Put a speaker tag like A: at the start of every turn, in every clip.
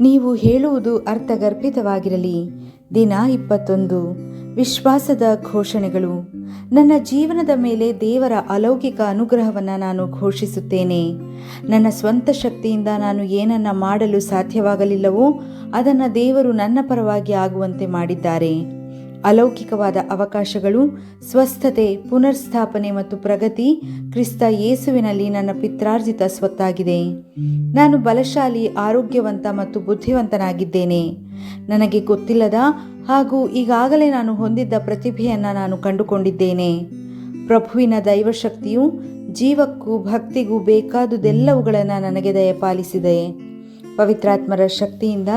A: ನೀವು ಹೇಳುವುದು ಅರ್ಥಗರ್ಭಿತವಾಗಿರಲಿ. ದಿನ ಇಪ್ಪತ್ತೊಂದು. ವಿಶ್ವಾಸದ ಘೋಷಣೆಗಳು. ನನ್ನ ಜೀವನದ ಮೇಲೆ ದೇವರ ಅಲೌಕಿಕ ಅನುಗ್ರಹವನ್ನು ನಾನು ಘೋಷಿಸುತ್ತೇನೆ. ನನ್ನ ಸ್ವಂತ ಶಕ್ತಿಯಿಂದ ನಾನು ಏನನ್ನ ಮಾಡಲು ಸಾಧ್ಯವಾಗಲಿಲ್ಲವೋ ಅದನ್ನು ದೇವರು ನನ್ನ ಪರವಾಗಿ ಆಗುವಂತೆ ಮಾಡಿದ್ದಾರೆ. ಅಲೌಕಿಕವಾದ ಅವಕಾಶಗಳು, ಸ್ವಸ್ಥತೆ, ಪುನರ್ಸ್ಥಾಪನೆ ಮತ್ತು ಪ್ರಗತಿ ಕ್ರಿಸ್ತ ಯೇಸುವಿನಲ್ಲಿ ನನ್ನ ಪಿತ್ರಾರ್ಜಿತ ಸ್ವತ್ತಾಗಿದೆ. ನಾನು ಬಲಶಾಲಿ, ಆರೋಗ್ಯವಂತ ಮತ್ತು ಬುದ್ಧಿವಂತನಾಗಿದ್ದೇನೆ. ನನಗೆ ಗೊತ್ತಿಲ್ಲದ ಹಾಗೂ ಈಗಾಗಲೇ ನಾನು ಹೊಂದಿದ್ದ ಪ್ರತಿಭೆಯನ್ನು ನಾನು ಕಂಡುಕೊಂಡಿದ್ದೇನೆ. ಪ್ರಭುವಿನ ದೈವಶಕ್ತಿಯು ಜೀವಕ್ಕೂ ಭಕ್ತಿಗೂ ಬೇಕಾದುದೆಲ್ಲವುಗಳನ್ನು ನನಗೆ ದಯಪಾಲಿಸಿದೆ. ಪವಿತ್ರಾತ್ಮರ ಶಕ್ತಿಯಿಂದ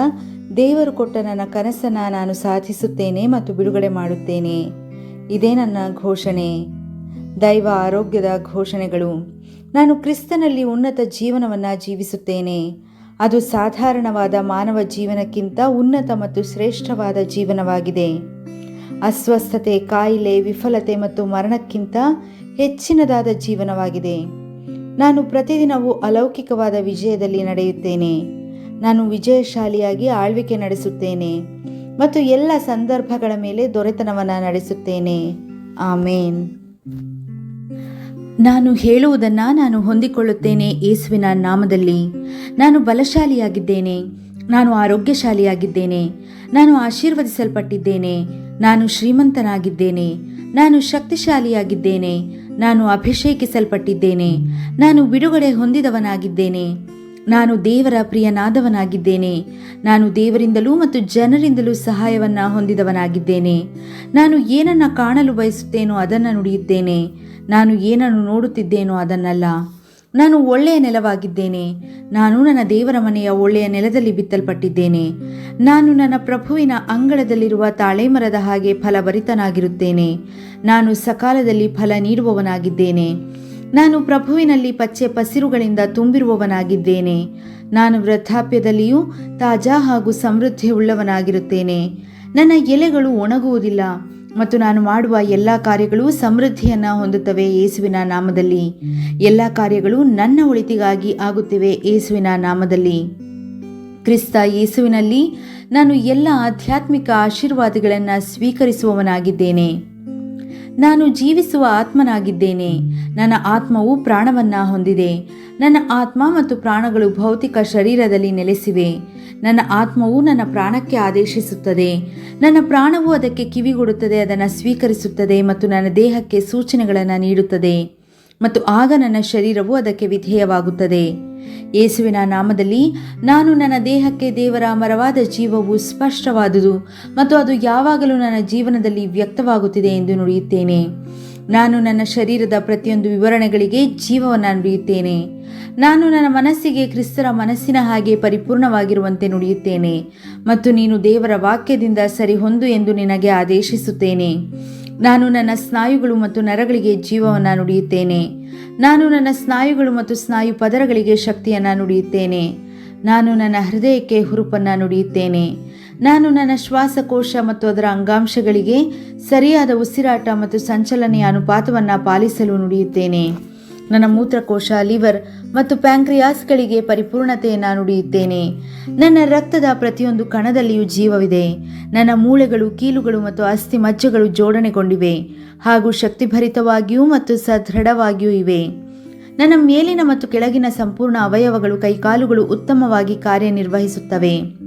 A: ದೇವರು ಕೊಟ್ಟ ನನ್ನ ಕನಸನ್ನು ನಾನು ಸಾಧಿಸುತ್ತೇನೆ ಮತ್ತು ಬಿಡುಗಡೆ ಮಾಡುತ್ತೇನೆ. ಇದೇ ನನ್ನ ಘೋಷಣೆ. ದೈವ ಆರೋಗ್ಯದ ಘೋಷಣೆಗಳು. ನಾನು ಕ್ರಿಸ್ತನಲ್ಲಿ ಉನ್ನತ ಜೀವನವನ್ನು ಜೀವಿಸುತ್ತೇನೆ. ಅದು ಸಾಧಾರಣವಾದ ಮಾನವ ಜೀವನಕ್ಕಿಂತ ಉನ್ನತ ಮತ್ತು ಶ್ರೇಷ್ಠವಾದ ಜೀವನವಾಗಿದೆ. ಅಸ್ವಸ್ಥತೆ, ಕಾಯಿಲೆ, ವಿಫಲತೆ ಮತ್ತು ಮರಣಕ್ಕಿಂತ ಹೆಚ್ಚಿನದಾದ ಜೀವನವಾಗಿದೆ. ನಾನು ಪ್ರತಿದಿನವೂ ಅಲೌಕಿಕವಾದ ವಿಜಯದಲ್ಲಿ ನಡೆಯುತ್ತೇನೆ. ನಾನು ವಿಜಯಶಾಲಿಯಾಗಿ ಆಳ್ವಿಕೆ ನಡೆಸುತ್ತೇನೆ ಮತ್ತು ಎಲ್ಲ ಸಂದರ್ಭಗಳ ಮೇಲೆ ದೊರೆತನವನ್ನು ನಡೆಸುತ್ತೇನೆ. ಆಮೇನ್. ನಾನು ಹೇಳುವುದನ್ನು ನಾನು ಹೊಂದಿಕೊಳ್ಳುತ್ತೇನೆ ಯೇಸುವಿನ ನಾಮದಲ್ಲಿ. ನಾನು ಬಲಶಾಲಿಯಾಗಿದ್ದೇನೆ. ನಾನು ಆರೋಗ್ಯಶಾಲಿಯಾಗಿದ್ದೇನೆ. ನಾನು ಆಶೀರ್ವದಿಸಲ್ಪಟ್ಟಿದ್ದೇನೆ. ನಾನು ಶ್ರೀಮಂತನಾಗಿದ್ದೇನೆ. ನಾನು ಶಕ್ತಿಶಾಲಿಯಾಗಿದ್ದೇನೆ. ನಾನು ಅಭಿಷೇಕಿಸಲ್ಪಟ್ಟಿದ್ದೇನೆ. ನಾನು ಬಿಡುಗಡೆ ಹೊಂದಿದವನಾಗಿದ್ದೇನೆ. ನಾನು ದೇವರ ಪ್ರಿಯನಾದವನಾಗಿದ್ದೇನೆ. ನಾನು ದೇವರಿಂದಲೂ ಮತ್ತು ಜನರಿಂದಲೂ ಸಹಾಯವನ್ನು ಹೊಂದಿದವನಾಗಿದ್ದೇನೆ. ನಾನು ಏನನ್ನ ಕಾಣಲು ಬಯಸುತ್ತೇನೋ ಅದನ್ನು ನುಡಿಯುತ್ತೇನೆ. ನಾನು ಏನನ್ನು ನೋಡುತ್ತಿದ್ದೇನೋ ಅದನ್ನಲ್ಲ. ನಾನು ಒಳ್ಳೆಯ ನೆಲವಾಗಿದ್ದೇನೆ. ನಾನು ನನ್ನ ದೇವರ ಮನೆಯ ಒಳ್ಳೆಯ ನೆಲದಲ್ಲಿ ಬಿತ್ತಲ್ಪಟ್ಟಿದ್ದೇನೆ. ನಾನು ನನ್ನ ಪ್ರಭುವಿನ ಅಂಗಳದಲ್ಲಿರುವ ತಾಳೆಮರದ ಹಾಗೆ ಫಲಭರಿತನಾಗಿರುತ್ತೇನೆ. ನಾನು ಸಕಾಲದಲ್ಲಿ ಫಲ ನೀಡುವವನಾಗಿದ್ದೇನೆ. ನಾನು ಪ್ರಭುವಿನಲ್ಲಿ ಪಚ್ಚೆ ಪಸಿರುಗಳಿಂದ ತುಂಬಿರುವವನಾಗಿದ್ದೇನೆ. ನಾನು ವೃದ್ಧಾಪ್ಯದಲ್ಲಿಯೂ ತಾಜಾ ಹಾಗೂ ಸಮೃದ್ಧಿಯುಳ್ಳವನಾಗಿರುತ್ತೇನೆ ನನ್ನ ಎಲೆಗಳು ಒಣಗುವುದಿಲ್ಲ ಮತ್ತು ನಾನು ಮಾಡುವ ಎಲ್ಲ ಕಾರ್ಯಗಳು ಸಮೃದ್ಧಿಯನ್ನು ಹೊಂದುತ್ತವೆ ಯೇಸುವಿನ ನಾಮದಲ್ಲಿ. ಎಲ್ಲ ಕಾರ್ಯಗಳು ನನ್ನ ಒಳಿತಿಗಾಗಿ ಆಗುತ್ತಿವೆ ಯೇಸುವಿನ ನಾಮದಲ್ಲಿ. ಕ್ರಿಸ್ತ ಯೇಸುವಿನಲ್ಲಿ ನಾನು ಎಲ್ಲ ಆಧ್ಯಾತ್ಮಿಕ ಆಶೀರ್ವಾದಗಳನ್ನು ಸ್ವೀಕರಿಸುವವನಾಗಿದ್ದೇನೆ. ನಾನು ಜೀವಿಸುವ ಆತ್ಮನಾಗಿದ್ದೇನೆ. ನನ್ನ ಆತ್ಮವು ಪ್ರಾಣವನ್ನ ಹೊಂದಿದೆ. ನನ್ನ ಆತ್ಮ ಮತ್ತು ಪ್ರಾಣಗಳು ಭೌತಿಕ ಶರೀರದಲ್ಲಿ ನೆಲೆಸಿವೆ. ನನ್ನ ಆತ್ಮವು ನನ್ನ ಪ್ರಾಣಕ್ಕೆ ಆದೇಶಿಸುತ್ತದೆ. ನನ್ನ ಪ್ರಾಣವು ಅದಕ್ಕೆ ಕಿವಿಗೊಡುತ್ತದೆ ಅದನ್ನು ಸ್ವೀಕರಿಸುತ್ತದೆ ಮತ್ತು ನನ್ನ ದೇಹಕ್ಕೆ ಸೂಚನೆಗಳನ್ನು ನೀಡುತ್ತದೆ. ಮತ್ತು ಆಗ ನನ್ನ ಶರೀರವು ಅದಕ್ಕೆ ವಿಧೇಯವಾಗುತ್ತದೆ. ಯೇಸುವಿನ ನಾಮದಲ್ಲಿ ನಾನು ನನ್ನ ದೇಹಕ್ಕೆ ದೇವರ ಮರವಾದ ಜೀವವು ಸ್ಪಷ್ಟವಾದುದು ಮತ್ತು ಅದು ಯಾವಾಗಲೂ ನನ್ನ ಜೀವನದಲ್ಲಿ ವ್ಯಕ್ತವಾಗುತ್ತಿದೆ ಎಂದು ನುಡಿಯುತ್ತೇನೆ. ನಾನು ನನ್ನ ಶರೀರದ ಪ್ರತಿಯೊಂದು ವಿವರಣೆಗಳಿಗೆ ಜೀವವನ್ನು ನುಡಿಯುತ್ತೇನೆ ನಾನು ನನ್ನ ಮನಸ್ಸಿಗೆ ಕ್ರಿಸ್ತರ ಮನಸ್ಸಿನ ಹಾಗೆ ಪರಿಪೂರ್ಣವಾಗಿರುವಂತೆ ನುಡಿಯುತ್ತೇನೆ ಮತ್ತು ನೀನು ದೇವರ ವಾಕ್ಯದಿಂದ ಸರಿಹೊಂದು ಎಂದು ನಿನಗೆ ಆದೇಶಿಸುತ್ತೇನೆ. ನಾನು ನನ್ನ ಸ್ನಾಯುಗಳು ಮತ್ತು ನರಗಳಿಗೆ ಜೀವವನ್ನು ನುಡಿಯುತ್ತೇನೆ. ನಾನು ನನ್ನ ಸ್ನಾಯುಗಳು ಮತ್ತು ಸ್ನಾಯು ಪದರಗಳಿಗೆ ಶಕ್ತಿಯನ್ನು ನುಡಿಯುತ್ತೇನೆ. ನಾನು ನನ್ನ ಹೃದಯಕ್ಕೆ ಹುರುಪನ್ನು ನುಡಿಯುತ್ತೇನೆ. ನಾನು ನನ್ನ ಶ್ವಾಸಕೋಶ ಮತ್ತು ಅದರ ಅಂಗಾಂಶಗಳಿಗೆ ಸರಿಯಾದ ಉಸಿರಾಟ ಮತ್ತು ಸಂಚಲನೆಯ ಅನುಪಾತವನ್ನು ಪಾಲಿಸಲು ನುಡಿಯುತ್ತೇನೆ. ನನ್ನ ಮೂತ್ರಕೋಶ, ಲಿವರ್ ಮತ್ತು ಪ್ಯಾಂಕ್ರಿಯಾಸ್ಗಳಿಗೆ ಪರಿಪೂರ್ಣತೆಯನ್ನು ನುಡಿಯುತ್ತೇನೆ. ನನ್ನ ರಕ್ತದ ಪ್ರತಿಯೊಂದು ಕಣದಲ್ಲಿಯೂ ಜೀವವಿದೆ. ನನ್ನ ಮೂಳೆಗಳು, ಕೀಲುಗಳು ಮತ್ತು ಅಸ್ಥಿ ಮಜ್ಜೆಗಳು ಜೋಡಣೆಗೊಂಡಿವೆ. ಹಾಗೂ ಶಕ್ತಿಭರಿತವಾಗಿಯೂ ಮತ್ತು ಸದೃಢವಾಗಿಯೂ ಇವೆ. ನನ್ನ ಮೇಲಿನ ಮತ್ತು ಕೆಳಗಿನ ಸಂಪೂರ್ಣ ಅವಯವಗಳು ಕೈಕಾಲುಗಳು ಉತ್ತಮವಾಗಿ ಕಾರ್ಯನಿರ್ವಹಿಸುತ್ತವೆ.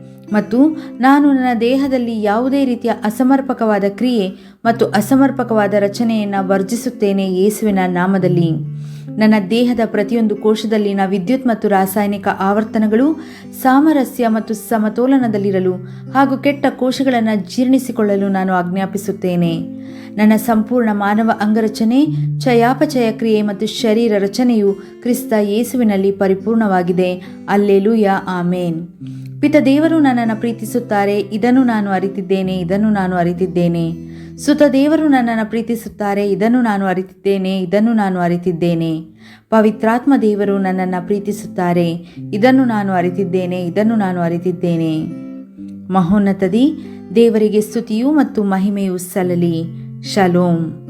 A: ಮತ್ತು ನಾನು ನನ್ನ ದೇಹದಲ್ಲಿ ಯಾವುದೇ ರೀತಿಯ ಅಸಮರ್ಪಕವಾದ ಕ್ರಿಯೆ ಮತ್ತು ಅಸಮರ್ಪಕವಾದ ರಚನೆಯನ್ನು ವರ್ಜಿಸುತ್ತೇನೆ ಯೇಸುವಿನ ನಾಮದಲ್ಲಿ. ನನ್ನ ದೇಹದ ಪ್ರತಿಯೊಂದು ಕೋಶದಲ್ಲಿನ ವಿದ್ಯುತ್ ಮತ್ತು ರಾಸಾಯನಿಕ ಆವರ್ತನಗಳು ಸಾಮರಸ್ಯ ಮತ್ತು ಸಮತೋಲನದಲ್ಲಿರಲು ಹಾಗೂ ಕೆಟ್ಟ ಕೋಶಗಳನ್ನು ಜೀರ್ಣಿಸಿಕೊಳ್ಳಲು ನಾನು ಆಜ್ಞಾಪಿಸುತ್ತೇನೆ. ನನ್ನ ಸಂಪೂರ್ಣ ಮಾನವ ಅಂಗರಚನೆ ಚಯಾಪಚಯ ಕ್ರಿಯೆ ಮತ್ತು ಶರೀರ ರಚನೆಯು ಕ್ರಿಸ್ತ ಯೇಸುವಿನಲ್ಲಿ ಪರಿಪೂರ್ಣವಾಗಿದೆ. Alleluia, amen. ಪಿತ ದೇವರು ನನ್ನನ್ನು ಪ್ರೀತಿಸುತ್ತಾರೆ, ಇದನ್ನು ನಾನು ಅರಿತಿದ್ದೇನೆ, ಇದನ್ನು ನಾನು ಅರಿತಿದ್ದೇನೆ. ಸುತ ದೇವರು ನನ್ನನ್ನು ಪ್ರೀತಿಸುತ್ತಾರೆ, ಇದನ್ನು ನಾನು ಅರಿತಿದ್ದೇನೆ, ಇದನ್ನು ನಾನು ಅರಿತಿದ್ದೇನೆ. ಪವಿತ್ರಾತ್ಮ ದೇವರು ನನ್ನನ್ನು ಪ್ರೀತಿಸುತ್ತಾರೆ, ಇದನ್ನು ನಾನು ಅರಿತಿದ್ದೇನೆ, ಇದನ್ನು ನಾನು ಅರಿತಿದ್ದೇನೆ. ಮಹೋನ್ನತದಿ, ದೇವರಿಗೆ ಸ್ತುತಿಯು ಮತ್ತು ಮಹಿಮೆಯು ಸಲ್ಲಲಿ. Shalom.